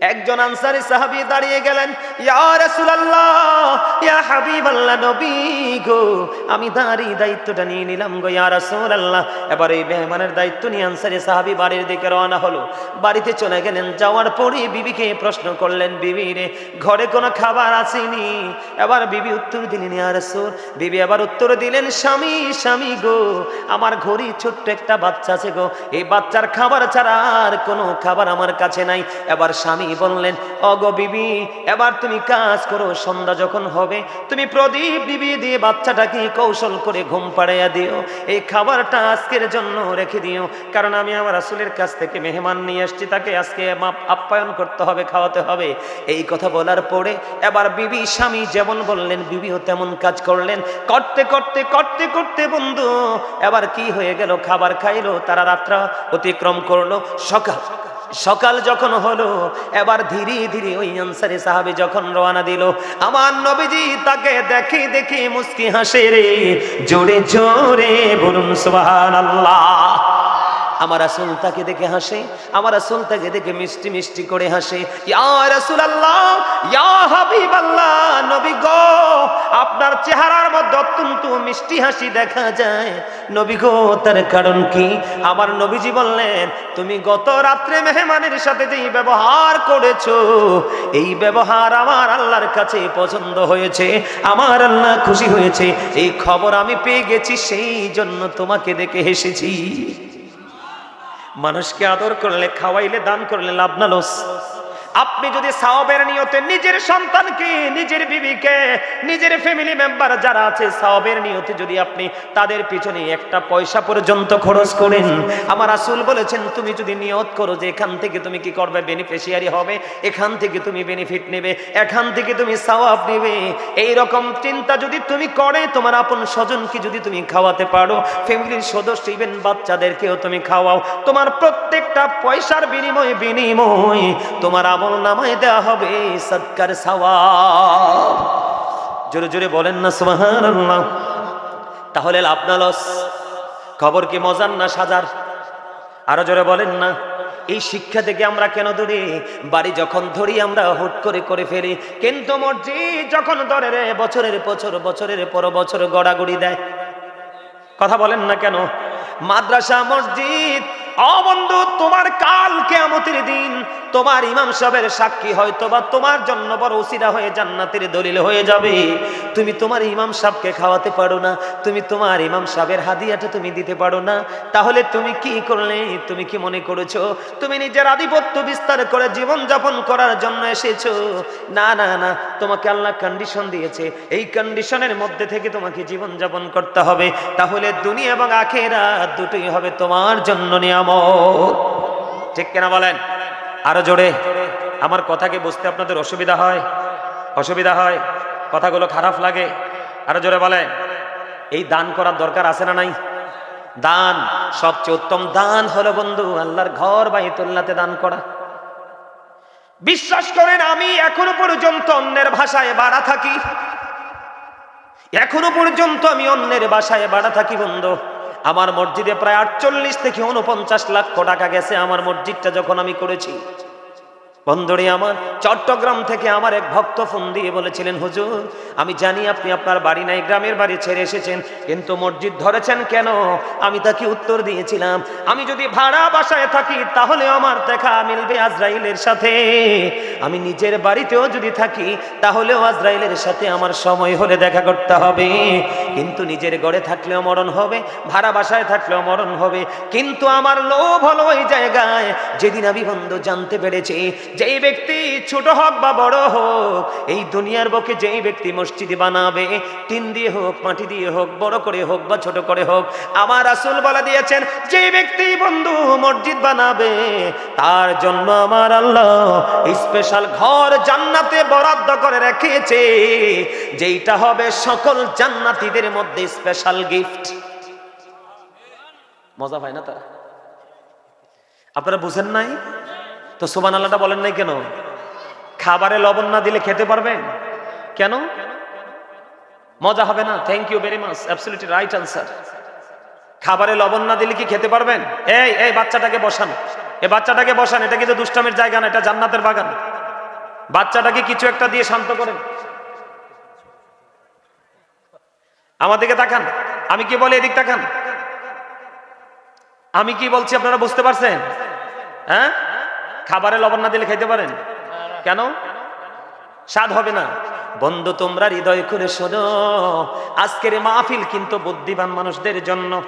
একজন আনসারি সাহাবী দাঁড়িয়ে গেলেন গো, আমি দাঁড়িয়ে দায়িত্বটা নিয়ে নিলাম গো, ইয়া রাসূলুল্লাহ। এবার এই মেহমানের দায়িত্ব নিয়ে আনসারি সাহাবী বাড়ির দিকে রওনা হলো। বাড়িতে চলে গেলেন, যাওয়ার পরে বিবিকে প্রশ্ন করলেন, বিবি রে, ঘরে কোনো খাবার আসেনি? এবার বিবি উত্তর দিলেন, ইয়া রাসূল বিবি আবার উত্তর দিলেন, স্বামী স্বামী গো, আমার ঘড়ি ছোট্ট একটা বাচ্চা আছে গো, এই বাচ্চার খাবার ছাড়া আর কোনো খাবার আমার কাছে নাই। এবার স্বামী বললেন, অগো বিবি, এবার তুমি কাজ করো, সন্ধ্যা যখন হবে, তুমি প্রদীপ বিবি দিয়ে বাচ্চাটাকে কৌশল করে ঘুম পাড়াইয়া দিও। এই খাবারটা আজকের জন্য রেখে দিও, কারণ আমি আমার আসলের কাছ থেকে মেহমান নিয়ে আসছি, তাকে আজকে আপ্যায়ন করতে হবে, খাওয়াতে হবে। এই কথা বলার পরে এবার বিবি স্বামী যেমন বললেন, বিবিও তেমন কাজ করলেন। করতে করতে করতে করতে বন্ধু, এবার কি হয়ে গেল? খাবার খাইলো, তারা রাত্রা অতিক্রম করল, সকাল সকাল যখন হলো, এবার ধীরে ধীরে ওই আনসারি সাহাবি যখন রওনা দিল, আমার নবীজি তাকে দেখি দেখি মুস্কি হাসে রে, জোরে জোরে বলুন সুবহানাল্লাহ। আমার রাসূল তাকে দেখে হাসে, আমার রাসূল তাকে দেখে মিষ্টি মিষ্টি করে হাসে। আপনার চেহারার মধ্যে অত্যন্ত মিষ্টি হাসি দেখা যায়। নবী গো, তার কারণ কি? আমার নবীজি বললেন, তুমি গত রাত্রে মেহমানের সাথে যেই ব্যবহার করেছ, এই ব্যবহার আমার আল্লাহর কাছে পছন্দ হয়েছে, আমার আল্লাহ খুশি হয়েছে, এই খবর আমি পেয়ে গেছি, সেই জন্য তোমাকে দেখে হেসেছি। মানুষকে আদর করলে খাওয়াইলে দান করলে লাভ না লস। আপনি যদি সাওয়াবের নিয়তে নিজের সন্তানকে, নিজের বিবিকে, নিজের ফ্যামিলি মেম্বার যারা আছে, সাওয়াবের নিয়তে যদি আপনি তাদের পিছনে একটা পয়সা পর্যন্ত খরচ করেন, আমার আসল বলেছেন, তুমি যদি নিয়ত করো যে এখান থেকে তুমি কি করবে? বেনিফিশিয়ারি হবে, এখান থেকে তুমি বেনিফিট নেবে, এখান থেকে তুমি সাওয়াব নেবে। এই রকম চিন্তা যদি তুমি করে, তোমার আপন স্বজনকে যদি তুমি খাওয়াতে পারো? ফ্যামিলির সদস্য ইভেন বাচ্চাদেরকেও তুমি খাওয়াও। তোমার প্রত্যেকটা পয়সার বিনিময়ে, বিনিময় তোমার আমল নামায় দেওয়া হবে, সৎকার সওয়াব। জোরে জোরে বলেন না, সুবহানাল্লাহ। তাহলে লাভ না লস। খবর কি মজার না সাজার? আরও জোরে বলেন না, এই শিক্ষা থেকে আমরা কেন দূরে? বাড়ি যখন ধরি, আমরা হুট করে করে ফেলি। কিন্তু মসজিদ যখন ধরে রে, বছরের বছর, বছরের পর বছর গড়াগড়ি দেয়। কথা বলেন না কেন? মাদ্রাসা, মসজিদ অবন্ধু তোমার কাল কেয়ামতের দিন তোমার ইমাম সাহেবের সাক্ষী হয়তো বা তোমার জন্য বড় উসিরা হয়ে জান্নাতের দলিল হয়ে যাবে। তুমি তোমার ইমাম সাহেবকে খাওয়াতে পারো না, তুমি তোমার ইমাম সাহেবের হাদিয়াটা তুমি দিতে পারো না। তাহলে তুমি কি করলে? তুমি কি মনে করেছ? তুমি নিজের আধিপত্য বিস্তার করে জীবন যাপন করার জন্য এসেছ? না না না, তোমাকে আল্লাহ কন্ডিশন দিয়েছে। এই কন্ডিশনের মধ্যে থেকে তোমাকে জীবন যাপন করতে হবে। তাহলে দুনিয়া এবং আখেরা দুটোই হবে তোমার জন্য নিয়ামত ঠিক কেনা বলেন? আরও জোরে। আমার কথাকে বুঝতে আপনাদের অসুবিধা হয়? অসুবিধা হয়? কথাগুলো খারাপ লাগে? আরও জোরে বলেন। এই দান করার দরকার আছে না নাই? দান, সবচেয়ে উত্তম দান হলো বন্ধু আল্লাহর ঘর বাইতুল্লাতে দান করা। বিশ্বাস করেন, আমি এখনও পর্যন্ত অন্যের ভাষায় বাড়া থাকি। এখনও পর্যন্ত আমি অন্যের বাসায় বাড়া থাকি বন্ধু। আমার মসজিদে প্রায় আটচল্লিশ থেকে উনপঞ্চাশ লক্ষ টাকা গেছে। আমার মসজিদটা যখন আমি করেছি বন্ধুরে আমার, চট্টগ্রাম থেকে আমার এক ভক্ত ফোন দিয়ে বলেছিলেন, হুজুর, আমি জানি আপনি আপনার বাড়ি নাই, গ্রামের বাড়ি ছেড়ে এসেছেন, কিন্তু মসজিদ ধরেছেন কেন? আমি তাকে উত্তর দিয়েছিলাম, আমি যদি ভাড়া বাসায় থাকি, তাহলে আমার দেখা মিলবে আজরাইলের সাথে। আমি নিজের বাড়িতেও যদি থাকি, তাহলেও আজরাইলের সাথে আমার সময় হলে দেখা করতে হবে। কিন্তু নিজের গড়ে থাকলেও মরণ হবে, ভাড়া বাসায় থাকলেও মরণ হবে, কিন্তু আমার লোভ হলো ওই জায়গায়। যেদিন আমি বন্ধু জানতে পেরেছি যেই ব্যক্তি ছোট হোক বা বড় হোক, এই দুনিয়ার বুকে যেই ব্যক্তি মসজিদ বানাবে, টিন দিয়ে হোক, মাটি দিয়ে হোক, বড় করে হোক বা ছোট করে হোক, আমার আসল বলা দিয়েছেন, যেই ব্যক্তি বন্ধু মসজিদ বানাবে, তার জন্য আমার আল্লাহ স্পেশাল ঘর জান্নাতে বরাদ্দ করে রেখেছে, যেইটা হবে সকল জান্নাতিদের মধ্যে স্পেশাল গিফট মজা পায় না তারা? আপনারা বুঝেন নাই? তো সুবান আল্লাহটা বলেন নাই কেন? খাবারে লবণ না দিলে খেতে পারবেন? কেন? মজা হবে না? Thank you very much absolutely right answer খাবারে লবণ না দিলে কি খেতে পারবেন? এই এই বাচ্চাটাকে বসান। এ বাচ্চাটাকে বসান, এটা কিন্তু দুষ্টামের জায়গা না, এটা জান্নাতের বাগান। বাচ্চাটাকে কিছু একটা দিয়ে শান্ত করেন। আমাদেরকে তাকান। আমি কি বলি এদিক তাকান? আমি কি বলছি আপনারা বুঝতে পারছেন? হ্যাঁ? খাবারে লবণ না দিলে খাইতে পারেন? কেন? স্বাদ হবে না। বন্ধু, তোমরা হৃদয় করে শোনো, আজকের মাহফিল কিন্তু বুদ্ধিমান মানুষদের জন্য।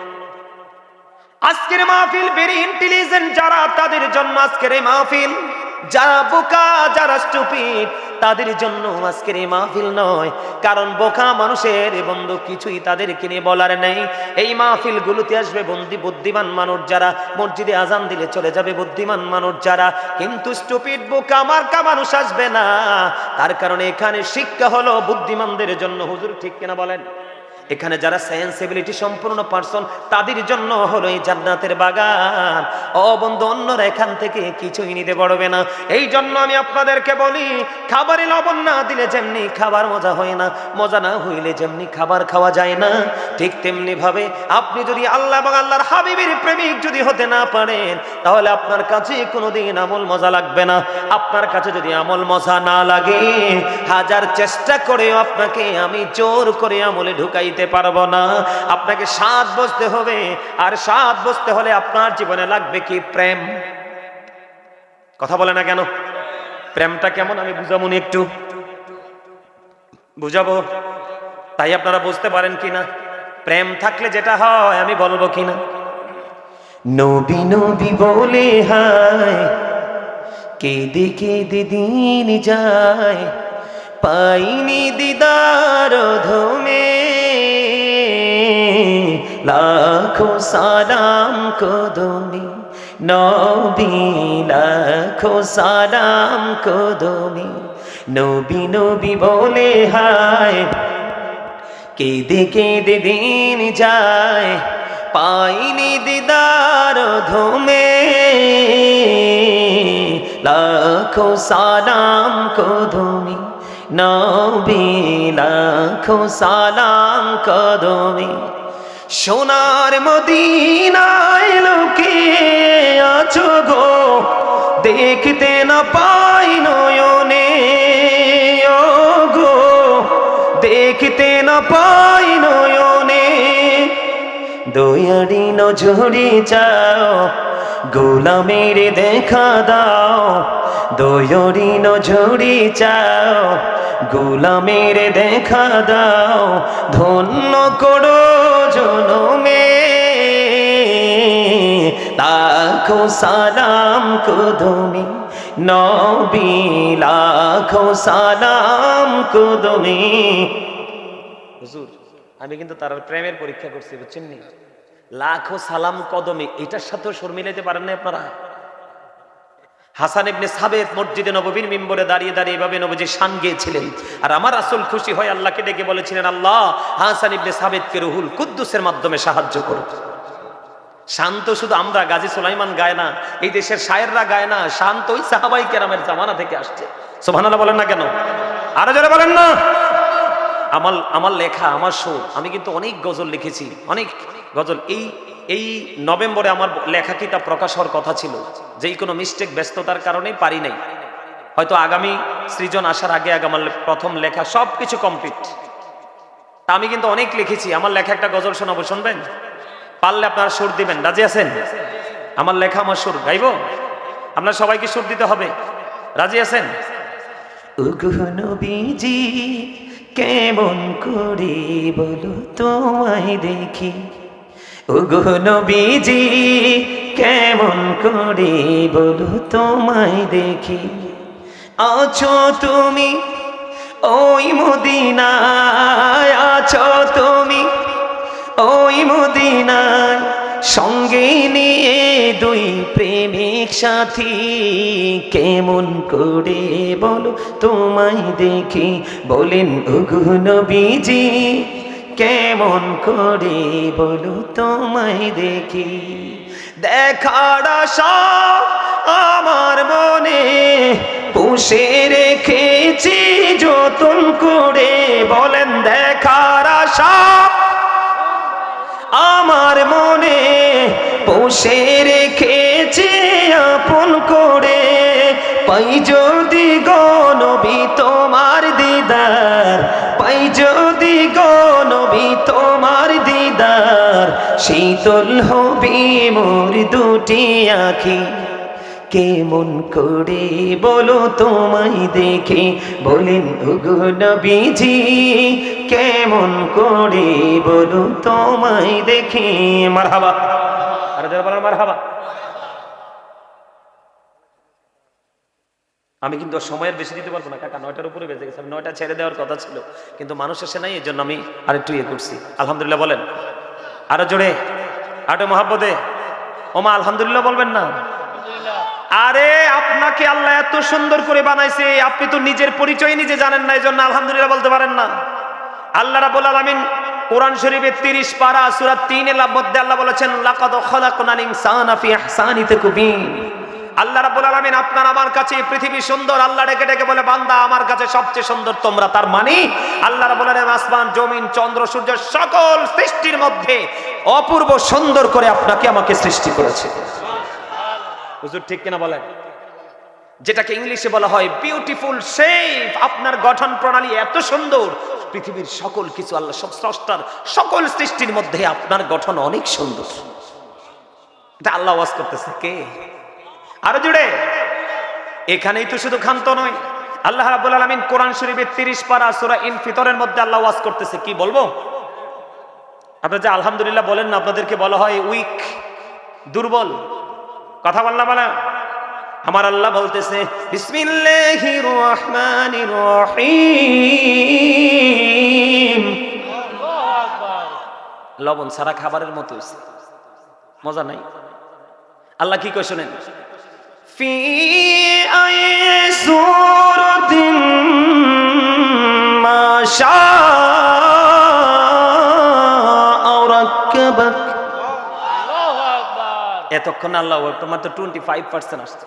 আজকের মাহফিল ভেরি ইন্টেলিজেন্ট যারা, তাদের জন্য আজকের এই মাহফিল। যারা বোকা যারা স্টুপিড তাদের জন্য আজকের এই মাহফিল নয়। কারণ বোকা মানুষের বন্ধু কিছুই তাদের কিনে বলার নেই। এই মাহফিল গুলোতে আসবে বন্দি, বুদ্ধিমান মানুষ যারা। মসজিদে আজান দিলে চলে যাবে বুদ্ধিমান মানুষ যারা। কিন্তু স্টুপিড, বোকা, মার্কা মানুষ আসবে না। তার কারণে এখানে শিক্ষা হলো বুদ্ধিমানদের জন্য। হুজুর ঠিক কিনা বলেন? এখানে যারা সেন্সিবিলিটি সম্পূর্ণ পার্সন তাদের জন্য হলো এই জান্নাতের বাগান। ও বন্ধু, অন্যরা এখান থেকে কিছুই নিতে পারবে না। এই জন্য আমি আপনাদেরকে বলি, খাবারে লবণ না দিলে যেমনি খাবার মজা হয় না, মজা না হইলে যেমনি খাবার খাওয়া যায় না। ঠিক তেমনি ভাবে আপনি যদি আল্লাহ এবং আল্লাহর হাবিবের প্রেমিক যদি হতে না পারেন, তাহলে আপনার কাছে কোনোদিন আমল মজা লাগবে না। আপনার কাছে যদি আমল মজা না লাগে, হাজার চেষ্টা করেও আপনাকে আমি জোর করে আমলে ঢুকাইতে পারব না। আপনাকে স্বাদ বসতে হবে। আর স্বাদ বসতে হলে আপনার জীবনে লাগবে কি প্রেম? কথা বলে না কেন? প্রেমটা কেমন? আমি বুঝামুনি একটু। বুঝাবো। তাই আপনারা বুঝতে পারেন কিনা? প্রেম থাকলে যেটা হয়, আমি বলব কিনা? নবী নবী বলে হায়, কেঁদে কেঁদে দিন যায়। পাইনি দিদার ধমে লাখো সালাম কদমি নবী লাখো সালাম কদমি নবী নবী বলে, হায়, কেঁদে কেঁদে দিন যায়, পাইনি দিদার ধুমে। লাখো সালাম কদমি নবী, লাখো সালাম কদমি সোনার মদিনায় লোকে আছো গো। দেখতে না পাই নয়নে গো। দেখতে না পাই নয়নে, দয়ারি নজরে যাও গোলামের দেখা দাও। দয়ারি নজরে যাও গোলামের দেখা দাও। ধন্য করো জনমে লাখো সালাম কুদমি, নবী লাখো সালাম কুদমি। হুজুর, আমি কিন্তু তার প্রেমের পরীক্ষা করছি, বুঝছেন নি? লাখো সালাম কদমে, এটার সাথেও শর্মিলাইতে মিলাইতে পারেন না আপনারা? হাসান ইবনে সাবেত মসজিদে নববীর মিম্বরে দাঁড়িয়ে দাঁড়িয়ে এভাবে নবজি শান গিয়েছিলেন। আর আমার আসল খুশি হয় আল্লাহকে ডেকে বলেছিলেন, আল্লাহ, হাসান ইবনে সাবেতকে রুহুল কুদ্দুসের মাধ্যমে সাহায্য করো। শান্ত শুধু আমরা, গাজী সুলাইমান গায় না, এই দেশের শায়েররা গায় না শান্ত ওই সাহাবাই কেরামের জামানা থেকে আসছে। সোভানাল্লাহ বলেন না কেন? আরও যারা বলেন না? আমার আমার লেখা, আমার সুর, আমি কিন্তু অনেক গজল লিখেছি, অনেক। গজল, এই এই নভেম্বরে আমার লেখা কিতাব প্রকাশ হওয়ার কথা ছিল? যেই কোনো মিস্টেক ব্যস্ততার কারণে পারি নাই। হয়তো আগামী সৃজন আসার আগে আগে আমার প্রথম লেখা সব কিছু কমপ্লিট তা আমি কিন্তু অনেক লিখেছি। আমার লেখা একটা গজল শোনাবো, শুনবেন? পারলে আপনারা সুর দিবেন। রাজি আছেন? আমার লেখা আমার সুর, গাইব? আপনার সবাইকে সুর দিতে হবে। রাজি আছেন? কেমন করে বলো তোমায় দেখি। ওগো নবীজি, কেমন করে বলো তোমায় দেখি। আছো তুমি ওই মদিনায়, আছো তুমি ওই মদিনায়। সঙ্গে নিয়ে দুই প্রেমিক সাথী, কেমন করে বলো তোমায় দেখি। বলেন, ওগো নবীজি কেমন করে বলো তোমায় দেখি? দেখার আশা আমার মনে, পুষে রেখেছি যতন করে। বলেন, দেখার আশা আমার মনে, পোষে রেখেছে আপন করে। পাই শীতল হবি মোর দুটি আখি। কেমন করে বলো তোমায় দেখে? বলেন, ওগো কেমন করে বলো তোমায় দেখে? মারহাবা। আরে যারা বলেন, মারহাবা। আমি কিন্তু সময়ের বেশি দিতে পারব না, কাকা, নয়টার উপরে বেঁচে গেছে। আমি নয়টা ছেড়ে দেওয়ার কথা ছিল, কিন্তু মানুষ এসে নাই এই জন্য আমি আরেকটু ইয়ে করছি। আলহামদুলিল্লাহ, বলেন। আরও জোরে। আরও মহাব্বতে। ওমা, আলহামদুলিল্লাহ বলবেন না? আরে, আপনাকে আল্লাহ এত সুন্দর করে বানাইছে, আপনি তো নিজের পরিচয় নিজে জানেন না এই জন্য আলহামদুলিল্লাহ বলতে পারেন না। আল্লাহ রাবুল আলমিন কোরআন শরীফের তিরিশ পারা সুরাত তিন এর মধ্যে আল্লাহ বলেছেন, লাকাদ খালাকনাল ইনসানা ফি আহসানি তাকবীর। আল্লাহ রাব্বুল আলামিন আপনার আমার কাছে পৃথিবী সুন্দর, আল্লাহ ডেকে ডেকে বলে, বান্দা, আমার কাছে সবচেয়ে সুন্দর তোমরা তার মানে? আল্লাহ রাব্বুল আলামিন আসমান, জমিন, চন্দ্র, সূর্য সকল সৃষ্টির মধ্যে অপূর্ব সুন্দর করে আপনাকে আমাকে সৃষ্টি করেছে। হুজুর ঠিক কিনা বলেন? যেটাকে ইংলিশে বলা হয় বিউটিফুল শেপ আপনার গঠন প্রণালী এত সুন্দর, পৃথিবীর সকল কিছু আল্লাহ, সব স্রষ্টার সকল সৃষ্টির মধ্যে আপনার গঠন অনেক সুন্দর। এটা আল্লাহ ওয়াজ করতেছে, কে? আরও জুড়ে। এখানেই তো শুধু ক্ষান্ত নয়। আল্লাহ রাব্বুল আলামিন কোরআন শরীফের 30 পারা সূরা ইনফিতরের মধ্যে আল্লাহ ওয়াজ করতেছে। কি বলব? আপনারা যে আলহামদুলিল্লাহ বলেন না, আপনাদেরকে বলা হয় উইক, দুর্বল। কথা বললাম বলা আমার আল্লাহ বলতেছে, বিসমিল্লাহির রহমানির রহিম। লবণ সারা খাবারের মতো মজা নাই। আল্লাহ কি কয় শোনেন? ফি আই সূরাতিন মা শাআ রাক্কাবাক এতক্ষণ আল্লাহ তোমার তো টোয়েন্টি ফাইভ পার্সেন্ট আসছে।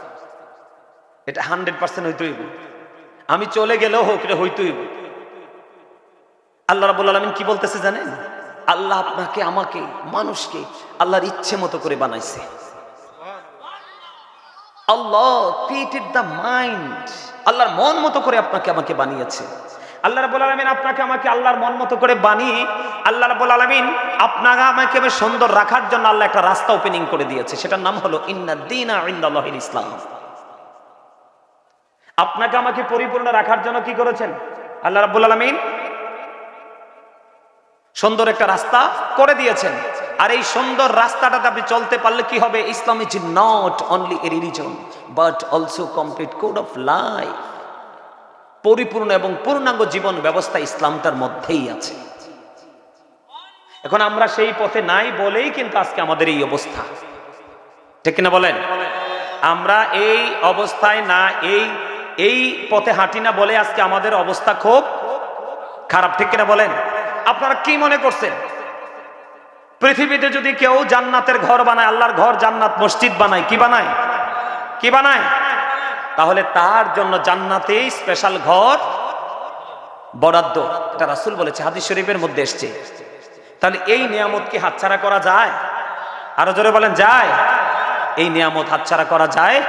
এটা হান্ড্রেড পার্সেন্ট হইতে হইব আমি চলে গেলেও হোক, এটা হইতে হইব আল্লাহ রাবুল আলমিন কি বলতেছে জানেন? আল্লাহ আপনাকে, আমাকে, মানুষকে আল্লাহর ইচ্ছে মতো করে বানাইছে। আল্লাহ ক্রিয়েটেড দ্য মাইন্ড আল্লাহর মন মতো করে আপনাকে আমাকে বানিয়েছে। আল্লাহ রাব্বুল আলামিন আপনাকে আমাকে আল্লাহর মন মতো করে বানিয়ে, আল্লাহ রাব্বুল আলামিন আপনাকে আমাকে আমি সুন্দর রাখার জন্য আল্লাহ একটা রাস্তা ওপেনিং করে দিয়েছে। সেটার নাম হলো, ইন্না দিনা ইনদাল্লাহিল ইসলাম। আপনাকে আমাকে পরিপূর্ণ রাখার জন্য কি করেছেন? আল্লাহ রাব্বুল আলামিন সুন্দর একটা রাস্তা করে দিয়েছেন। আর এই সুন্দর রাস্তাটাতে আপনি চলতে পারলে কি হবে? Islam is not only a religion but also complete code of life পরিপূর্ণ এবং পূর্ণাঙ্গ জীবন ব্যবস্থা ইসলামটার মধ্যেই আছে। এখন আমরা সেই পথে নাই বলেই কিন্তু আজকে আমাদের এই অবস্থা। ঠিক কিনা বলেন? আমরা এই অবস্থায় না, এই এই পথে হাঁটি না বলে আজকে আমাদের অবস্থা খুব খারাপ। ঠিক কিনা বলেন? আপনারা কি মনে করছেন? পৃথিবীতে যদি কেউ জান্নাতের ঘর বানায়, আল্লাহর ঘর জান্নাত মসজিদ বানায়, কি বানায়? কি বানায়? তাহলে তার জন্য জান্নাতেই স্পেশাল ঘর বরাদ্দ। এটা রাসুল বলেছে, হাদিস শরীফের মধ্যে এসছে। তাহলে এই নিয়ামত কি হাতছাড়া করা যায়? আরও জোরে বলেন, যায়। এই নিয়ামত হাতছাড়া করা যায়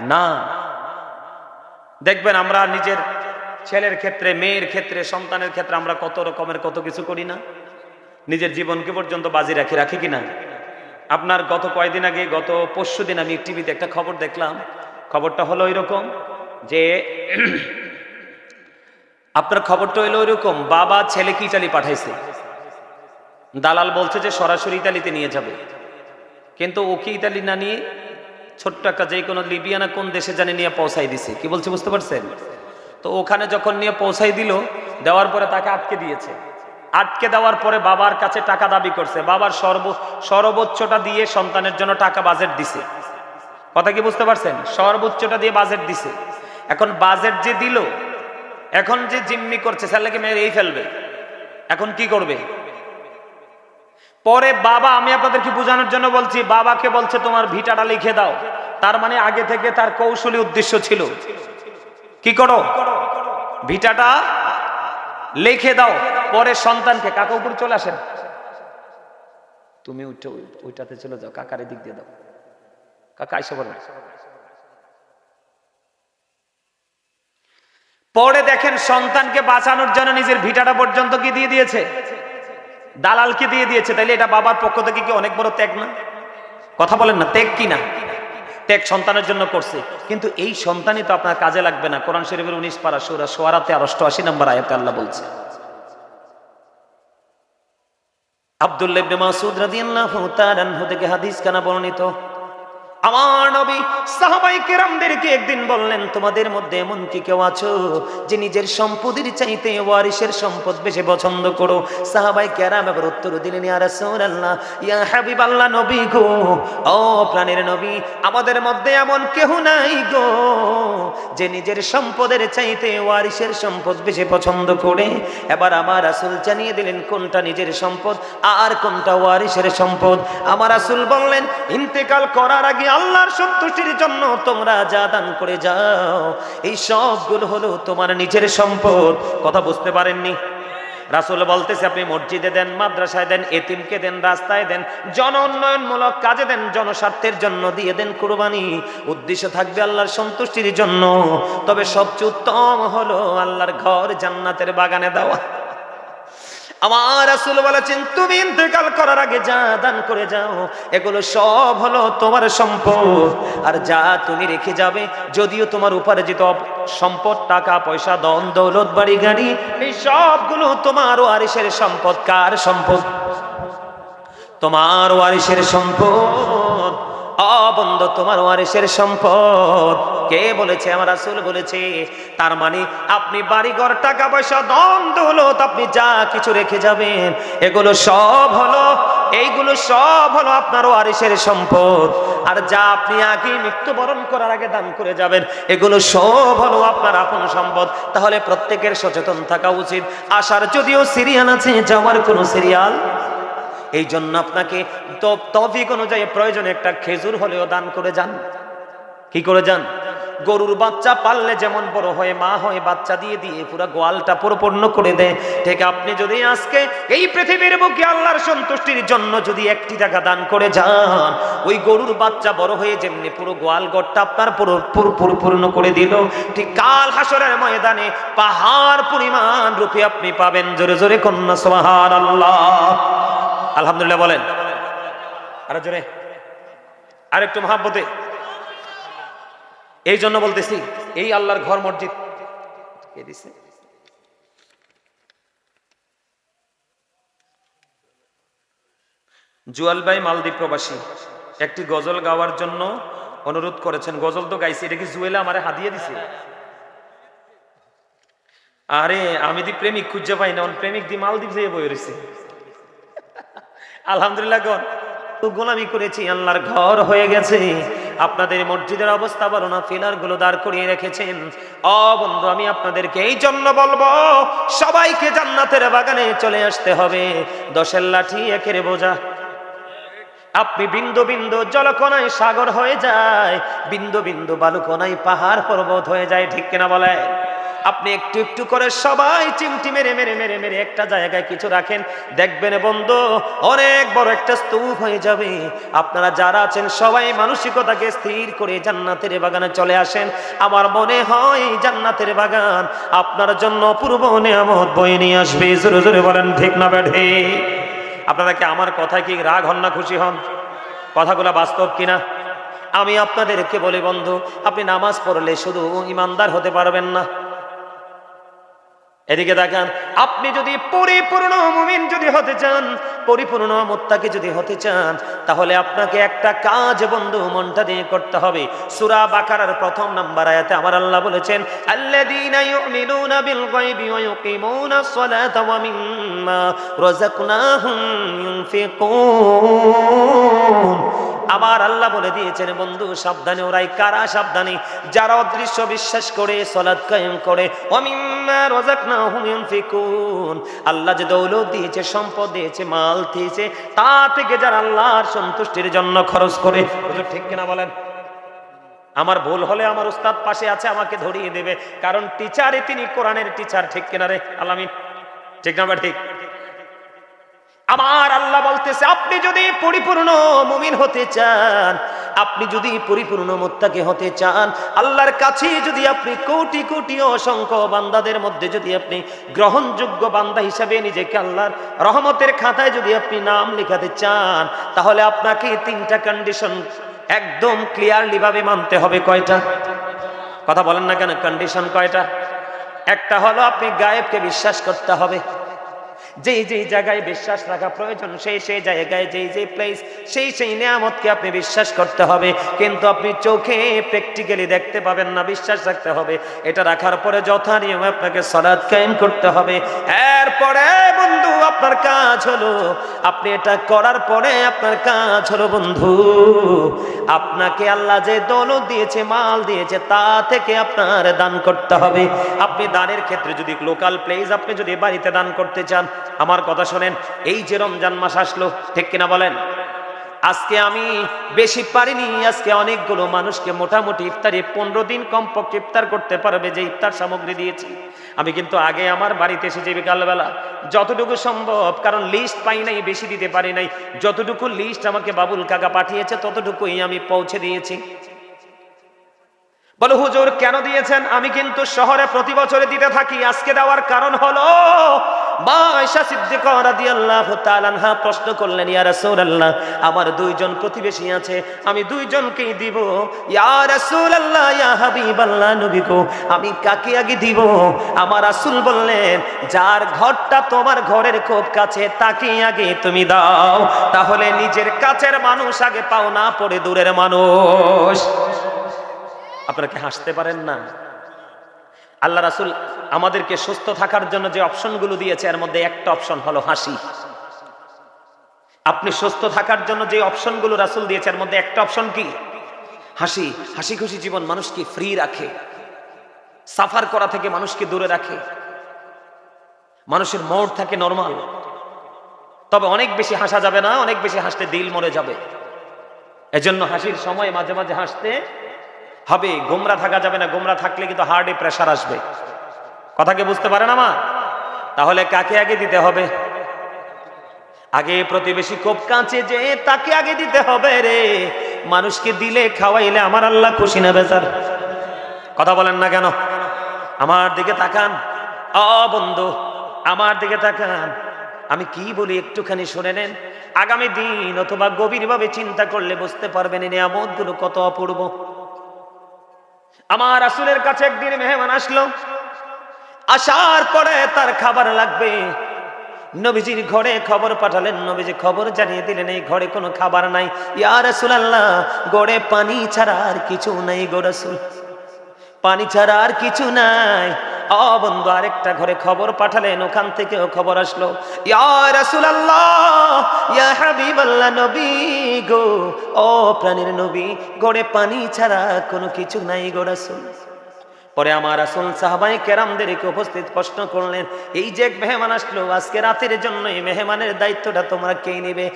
না। দেখবেন আমরা নিজের ছেলের ক্ষেত্রে, মেয়ের ক্ষেত্রে, সন্তানের ক্ষেত্রে আমরা কত রকমের কত কিছু করি না? নিজের জীবনকে পর্যন্ত বাজি রাখি রাখি কিনা? আপনার গত কয়দিন আগে, গত পরশু দিন আমি টিভিতে একটা খবর দেখলাম। খবরটা হলো এরকম যে, আপনার খবরটা হলো এরকম বাবা ছেলেকে ইটালি পাঠাইছে? দালাল বলছে যে সরাসরি ইতালিতে নিয়ে যাবে। কিন্তু ওকে ইতালি না নিয়ে ছোট্ট একটা যে কোনো লিবিয়ানা কোন দেশে জানি নিয়ে পৌঁছাই দিছে। কি বলছে বুঝতে পারছেন? তো ওখানে যখন নিয়ে পৌঁছাই দিল, দেওয়ার পরে তাকে আটকে দিয়েছে। আটকে দেওয়ার পরে বাবার কাছে টাকা দাবি করছে। বাবার সর্ব, সর্বোচ্চটা দিয়ে সন্তানের জন্য টাকা বাজেট দিছে। কথা কি বুঝতে পারছেন? সর্বোচ্চটা দিয়ে বাজেট দিছে। এখন বাজেট যে দিল, এখন যে জিম্মি করছে ছেলেকে মেরে ফেলবে। এখন কি করবে? পরে বাবা, আমি আপনাদেরকে বোঝানোর জন্য বলছি, বাবাকে বলছে, তোমার ভিটাটা লিখে দাও। তার মানে আগে থেকে তার কৌশলী উদ্দেশ্য ছিল। কি করো? ভিটাটা লিখে দাও। পরে সন্তানকে কাকা উপরে চলে আসেন। তুমি উঠে ওইটাতে চলে যাও, কাকার দিক দিয়ে দাও। কাকা এসে বলো পরে দেখেন সন্তানকে বাঁচানোর জন্য নিজের ভিটাটা পর্যন্ত কি দিয়ে দিয়েছে? দালালকে দিয়ে দিয়েছে। তাইলে এটা বাবার পক্ষ থেকে কি অনেক বড় ত্যাগ না? কথা বলেন না, ত্যাগ কি না? ত্যাগ সন্তানের জন্য করছে। কিন্তু এই সন্তানই তো আপনার কাজে লাগবে না। কোরআন শরীফের উনিশ পারা সুরা সোয়ারাতে আর অষ্টআশি নম্বর আয়াতে আল্লাহ বলছে আব্দুল্লাহ মাসুদ রাদিয়াল্লাহু তাআলা থেকে হাদিস কানা বর্ণিত। আমার নবী সাহাবাই একদিন বললেন, তোমাদের মধ্যে এমন কি কেউ আছো যে নিজের সম্পদের চাইতে ওয়ারিসের সম্পদ বেশি পছন্দ করো? সাহাবাই কেরাম এবার উত্তর দিলেন, ইয়া রাসূলুল্লাহ, ইয়া নবী গো, ও প্রাণের নবী, আমাদের মধ্যে এমন কেউ নাই গো যে নিজের সম্পদের চাইতে ওয়ারিসের সম্পদ বেশি পছন্দ করে? এবার আমার রাসূল জানিয়ে দিলেন, কোনটা নিজের সম্পদ আর কোনটা ওয়ারিসের সম্পদ? আমার রাসূল বললেন, ইন্তেকাল করার আগে আল্লাহর সন্তুষ্টির জন্য তোমরা যা দান করে যাও, এই সবগুলো হলো তোমার নিজের সম্পদ। কথা বুঝতে পারেননি? রাসুল বলতেছে, আপনি মসজিদে দেন, মাদ্রাসায় দেন, এতিমকে দেন, রাস্তায় দেন জন উন্নয়নমূলক কাজে দেন, জনস্বার্থের জন্য দিয়ে দেন কুরবানি। উদ্দেশ্য থাকবে আল্লাহর সন্তুষ্টির জন্য। তবে সবচেয়ে উত্তম হলো আল্লাহর ঘর জান্নাতের বাগানে দেওয়া। আমার আসুল বলেছেন, তুমি ইন্তেকাল করার আগে যা দান করে যাও, এগুলো সব হলো তোমার সম্পদ। আর যা তুমি রেখে যাবে, যদিও তোমার উপার্জিত সম্পদ, টাকা, পয়সা দন দৌলত, বাড়ি, গাড়ি, এই সবগুলো তোমার ওয়ারিসের সম্পদ। কার সম্পদ? তোমার ওয়ারিসের সম্পদ। অবন্ধ তোমার ওয়ারিসের সম্পদ। কে বলেছে? আমার আসল বলেছে, তার মানে আপনি বাড়িঘর টাকা পয়সা দন দৌলত, আপনি যা কিছু রেখে যাবেন, এগুলো সব হলো, এইগুলো সব হলো আপনার ওয়ারিসের সম্পদ। আর যা আপনি আগে মৃত্যুবরণ করার আগে দান করে যাবেন, এগুলো সব হলো আপনার আপন সম্পদ। তাহলে প্রত্যেকের সচেতন থাকা উচিত। আসার যদিও সিরিয়াল আছে, যাওয়ার কোনো সিরিয়াল এই জন্য আপনাকে তৌফিক অনুযায়ী প্রয়োজনে একটা খেজুর হলেও দান করে যান। কি করে যান? গরুর বাচ্চা পাললে যেমন বড় হয়, মা হয়, বাচ্চা দিয়ে দিয়ে পুরো গোয়ালটা পরিপূর্ণ করে দেয়। ঠিক আপনি যদি আজকে এই পৃথিবীর বুকে আল্লাহর সন্তুষ্টির জন্য যদি একটি টাকা দান করে যান, ওই গরুর বাচ্চা বড় হয়ে যেমনি পুরো গোয়াল গড়টা আপনার পুরো পুরো, পরিপূর্ণ করে দিল, ঠিক কাল হাসরের ময়দানে পাহাড় পরিমাণ রূপে আপনি পাবেন। জোরে জোরে কন্যা সোহান আল্লাহ আলহামদুলিল্লাহ বলেন। আরও জোরে। আর একটু মহাব্বতে। এই জন্য বলতেছি, এই আল্লাহর ঘর মসজিদ। কে দিছে? জুয়াল ভাই মালদ্বীপ প্রবাসী। একটি গজল গাওয়ার জন্য অনুরোধ করেছেন। গজল তো গাইছি, এটা কি জুয়েলা আমারে হাদিয়ে দিছে? আরে, আমি দি প্রেমিক খুঁজে পাই না প্রেমিক দি মালদ্বীপ যেয়ে বই রয়েছে আলহামদুলিল্লাহ তো গোলামি করেছি, আল্লাহর ঘর হয়ে গেছে। আপনাদের মসজিদের অবস্থা বলো না ফিলারগুলো দাঁড় করিয়ে রেখেছেন। অ বন্ধু, আমি আপনাদেরকে এই জন্য বলব, সবাইকে জান্নাতের বাগানে চলে আসতে হবে। দশের লাঠি একের বোঝা। আপনি বিন্দু বিন্দু জলকোনায় সাগর হয়ে যায়, বিন্দু বিন্দু বালুকোনায় পাহাড় পর্বত হয়ে যায়, ঠিক কিনা বলে আপনি একটু একটু করে সবাই চিমটি মেরে মেরে মেরে মেরে একটা জায়গায় কিছু রাখেন। দেখবেন বন্ধু, অনেক বড় একটা স্তূপ হয়ে যাবে। আপনারা যারা আছেন, সবাই মানসিকতাকে স্থির করে জান্নাতের বাগানে চলে আসেন। আমার মনে হয় জান্নাতের বাগান আপনার জন্য পূর্ব নিয়ামত বয়ে নিয়ে আসবে। জোরে জোরে বলেন, ঠিক না ব্যাঠে? আপনারা কি আমার কথায় কি রাগ হন না খুশি হন? কথাগুলো বাস্তব কিনা? আমি আপনাদেরকে বলি বন্ধু, আপনি নামাজ পড়লে শুধু ইমানদার হতে পারবেন না। এদিকে দেখান, আপনি যদি পরিপূর্ণ মুমিন যদি হতে চান, পরিপূর্ণ মোত্তাকে যদি হতে চান, তাহলে আপনাকে একটা কাজ বন্ধু মনটা দিয়ে করতে হবে। সূরা বাকারার প্রথম নাম্বার আয়াতে আমার আল্লাহ বলেছেন, আল্লাযীনা ইউমিনুনা বিল গায়বি ওয়া ইউকিমুনাস সালাতা ওয়া মিম্মা রাযাকনাহুম ইউনফিকুন। আবার আল্লাহ বলে দিয়েছেন, বন্ধু, সাবধানে, ওরাই কারা সাবধানে? যারা অদৃশ্য বিশ্বাস করে সলাদ কায়েম করে আল্লাহ যে দৌলত দিয়েছে, সম্পদ দিয়েছে, মাল দিয়েছে, তা থেকে যারা আল্লাহর সন্তুষ্টির জন্য খরচ করে ঠিক কিনা বলেন? আমার ভুল হলে আমার উস্তাদ পাশে আছে, আমাকে ধরিয়ে দেবে। কারণ টিচারে তিনি, কোরআনের টিচার ঠিক কিনা রে? আলামিন ঠিক না ঠিক? আমার আল্লাহ বলতেছে, আপনি যদি পরিপূর্ণ মুমিন হতে চান, আপনি যদি পরিপূর্ণ মোত্তাকে হতে চান, আল্লাহর কাছে যদি আপনি কোটি কোটি অসংখ্য বান্দাদের মধ্যে যদি আপনি গ্রহণযোগ্য বান্দা হিসাবে নিজেকে আল্লাহর রহমতের খাতায় যদি আপনি নাম লেখাতে চান, তাহলে আপনাকে তিনটা কন্ডিশন একদম ক্লিয়ারলি ভাবে মানতে হবে। কয়টা? কথা বলেন না কেন? কন্ডিশন কয়টা? একটা হলো আপনি গায়েবকে বিশ্বাস করতে হবে। যেই যেই জায়গায় বিশ্বাস রাখা প্রয়োজন, সেই সেই জায়গায়, যেই যেই প্লেস সেই সেই নিয়ামতকে আপনি বিশ্বাস করতে হবে। কিন্তু আপনি চোখে প্র্যাকটিক্যালি দেখতে পাবেন না, বিশ্বাস রাখতে হবে। এটা রাখার পরে যথা নিয়মে আপনাকে সলাদ কায়েম করতে হবে। এরপরে বন্ধু, আপনার কাজ হলো, আপনি এটা করার পরে আপনার কাজ হলো বন্ধু, আপনাকে আল্লাহ যে দৌলত দিয়েছে, মাল দিয়েছে, তা থেকে আপনার দান করতে হবে। আপনি দানের ক্ষেত্রে যদি লোকাল প্লেস আপনি যদি বাড়িতে দান করতে চান আমার কথা শোনেন, এই যে রমজান মাস আসলো, ঠিক কিনা বলেন? আজকে আমি বেশি পারিনি, আজকে অনেকগুলো মানুষকে মোটামুটি ইফতারি, পনেরো দিন কমপক্ষে ইফতার করতে পারবে যে ইফতার সামগ্রী দিয়েছি। আমি কিন্তু আগে আমার বাড়িতে এসেছি বিকালবেলা। যতটুকু সম্ভব, কারণ লিস্ট পাই নাই, বেশি দিতে পারি নাই। যতটুকু লিস্ট আমাকে বাবুল কাকা পাঠিয়েছে, ততটুকুই আমি পৌঁছে দিয়েছি। বলো, হুজুর, কেন দিয়েছেন? আমি কিন্তু শহরে প্রতি বছরে দিতে থাকি। আজকে দেওয়ার কারণ হলো প্রশ্ন করলেন, ইয়া আমার দুইজন প্রতিবেশী আছে, আমি দুইজনকেই দিব। ইয়া ইয়া আমি কাকে আগে আমার রাসূল বললেন, যার ঘরটা তোমার ঘরের খুব কাছে, তাকে আগে তুমি দাও। তাহলে নিজের কাছের মানুষ আগে পাও না পড়ে দূরের মানুষ। আপনারা কি হাসতে পারেন না? আল্লাহ রাসুল আমাদেরকে সুস্থ থাকার জন্য যে অপশনগুলো দিয়েছে, এর মধ্যে একটা অপশন হলো হাসি। আপনি সুস্থ থাকার জন্য যে অপশনগুলো রাসুল দিয়েছে, এর মধ্যে একটা অপশন কি? হাসি। হাসি খুশি জীবন মানুষকে ফ্রি রাখে। সাফার করা থেকে মানুষকে দূরে রাখে। মানুষের মোড় থাকে নর্মাল। তবে অনেক বেশি হাসা যাবে না, অনেক বেশি হাসতে দিল মরে যাবে। এজন্য হাসির সময় মাঝে মাঝে হাসতে হবে, গোমরা থাকা যাবে না, গোমরা থাকলে কিন্তু হার্টে প্রেশার আসবে। কথা কি বুঝতে পারেন আমার? তাহলে কাকে আগে দিতে হবে? আগে প্রতিবেশী কোপ কাঁচে যে তাকে আগে দিতে হবে রে। মানুষকে দিলে খাওয়াইলে আমার আল্লাহ খুশি নেবে স্যার কথা বলেন না কেন? আমার দিকে তাকান। অ, বন্ধু, আমার দিকে তাকান। আমি কি বলি একটুখানি শুনে নেন। আগামী দিন অথবা গভীরভাবে চিন্তা করলে বুঝতে পারবেন এই নিয়ামতগুলো কত অপূর্ব। আমার আসুলের কাছে একদিন মেহমান আসলো। আসার পরে তার খাবার লাগবে। নবীজির ঘরে খবর পাঠালেন, নবীজি খবর জানিয়ে দিলেন, এই ঘরে কোনো খাবার নাই। ইয়ার রাসূলুল্লাহ, গড়ে পানি ছাড়া আর কিছু নাই গো রাসূল। পানি ছাড়া আর কিছু নাই। বন্ধু, আরেকটা ঘরে খবর পাঠালেন, ওখান থেকেও খবর আসলো। গো, ও প্রাণের নবী, গড়ে পানি ছাড়া কোনো কিছু নাই গো রাসূল। পরে আমার আসল সাহাবাই কেরামদেরকে উপস্থিত প্রশ্ন করলেন, এই যে এক মেহমান আসলো, আজকে রাতের জন্য এই মেহমানের দায়িত্বটা তোমরা কে নেবে?